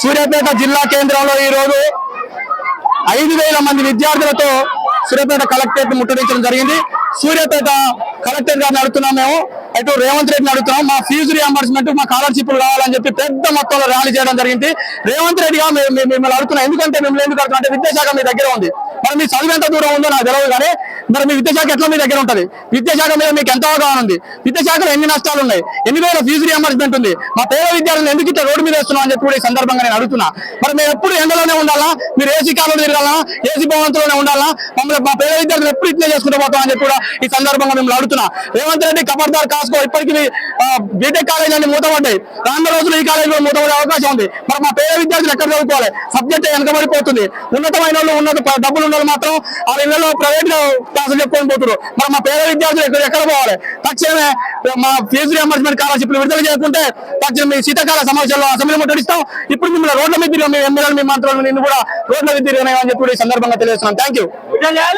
సూర్యాపేట జిల్లా కేంద్రంలో ఈరోజు ఐదు వేల మంది విద్యార్థులతో సూర్యాపేట కలెక్టరేట్ ముట్టడించడం జరిగింది. సూర్యాపేట కలెక్టరేట్ గారిని అడుగుతున్నాం మేము. అటు రేవంత్ రెడ్డిని అడుగుతున్నాం. మా ఫీజు రియంబర్స్మెంట్ మా స్కాలర్షిప్లు కావాలని చెప్పి పెద్ద మొత్తంలో ర్యాలీ చేయడం జరిగింది. రేవంత్ రెడ్డిగా మేము మిమ్మల్ని అడుగుతున్నాం. ఎందుకంటే మిమ్మల్ని ఎందుకు అడుగుతున్నాం అంటే విద్యాశాఖ మీ దగ్గర ఉంది. మరి మీ చదువు ఎంత దూరం ఉందో నాకు తెలియదు కానీ మరి మీ విద్యాశాఖ ఎట్లా మీ దగ్గర ఉంటుంది? విద్యాశాఖ మీద మీకు ఎంత అవగాహన ఉంది? విద్యాశాఖలో ఎన్ని నష్టాలు ఉన్నాయి? ఎన్ని వేల ఫీజు రియంబర్స్మెంట్ ఉంది? మా పేద విద్యార్థులు ఎందుకు ఇట్లా రోడ్డు మీద వేస్తున్నాం అని చెప్పి కూడా ఈ సందర్భంగా నేను అడుగుతున్నా. మరి మేము ఎప్పుడు ఎండలోనే ఉండాలా? మీరు ఏసీ కాలంలో తిరగాలా? ఏసీ భవంతులోనే ఉండాలా? మమ్మల్ని మా పేద విద్యార్థులు ఎప్పుడు ఇట్లే చేసుకుంటూ పోతాం అని చెప్పి కూడా ఈ సందర్భంగా మిమ్మల్ని అడుగుతున్నా. రేవంత్ రెడ్డి కబర్దార్ కాసుకో ఇప్పటికీ బీటెక్ కాలేజ్ అన్ని మూతపడ్డాయి. రానున్న రోజులు ఈ కాలేజీలో మూతపడే అవకాశం ఉంది. మరి మా పేద విద్యార్థులు ఎక్కడ చదువుకోవాలి? సబ్జెక్ట్ వెనకబడిపోతుంది. ఉన్నతమైన వాళ్ళు ఉన్నత డబ్బులు వాళ్ళు మాత్రం వాళ్ళ ఇళ్ళలో ప్రైవేట్ క్లాసులు చెప్పుకొని పోతున్నారు మరి మా పేద విద్యార్థులు ఎక్కడ ఎక్కడ పోవాలి? తక్షణమే మా ఫీజు రియంబర్స్మెంట్ స్కాలర్షిప్లు విడుదల చేయకుంటే తక్షణం మీ శీతాకాల సమావేశంలో అసెంబ్లీ ముట్టడిస్తాం ఇప్పుడు మిమ్మల్ని రోడ్ల మీద తిరిగి. మీ ఎమ్మెల్యేలు మీ మంత్రులు నిన్ను కూడా రోడ్ల మీద తిరిగినాయని చెప్పి ఈ సందర్భంగా తెలియజేస్తున్నాం. Thank you